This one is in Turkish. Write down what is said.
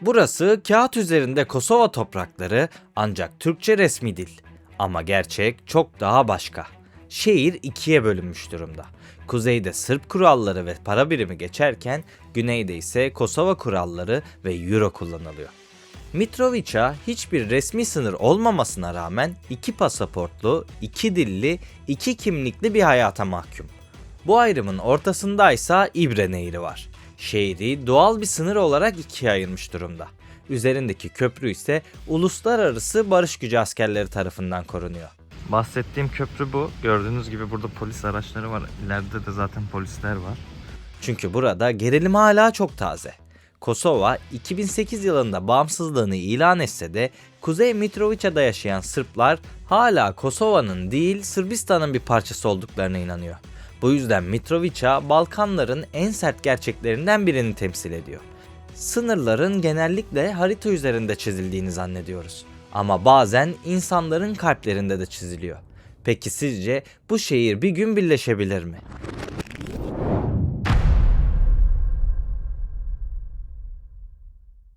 Burası kağıt üzerinde Kosova toprakları ancak Türkçe resmi dil. Ama gerçek çok daha başka. Şehir ikiye bölünmüş durumda. Kuzeyde Sırp kuralları ve para birimi geçerken güneyde ise Kosova kuralları ve Euro kullanılıyor. Mitrovica hiçbir resmi sınır olmamasına rağmen iki pasaportlu, iki dilli, iki kimlikli bir hayata mahkum. Bu ayrımın ortasındaysa İbre Nehri var. Şehri doğal bir sınır olarak ikiye ayırmış durumda. Üzerindeki köprü ise uluslararası barış gücü askerleri tarafından korunuyor. Bahsettiğim köprü bu. Gördüğünüz gibi burada polis araçları var. İleride de zaten polisler var. Çünkü burada gerilim hala çok taze. Kosova 2008 yılında bağımsızlığını ilan etse de Kuzey Mitrovica'da yaşayan Sırplar hala Kosova'nın değil Sırbistan'ın bir parçası olduklarına inanıyor. Bu yüzden Mitrovica Balkanların en sert gerçeklerinden birini temsil ediyor. Sınırların genellikle harita üzerinde çizildiğini zannediyoruz. Ama bazen insanların kalplerinde de çiziliyor. Peki sizce bu şehir bir gün birleşebilir mi?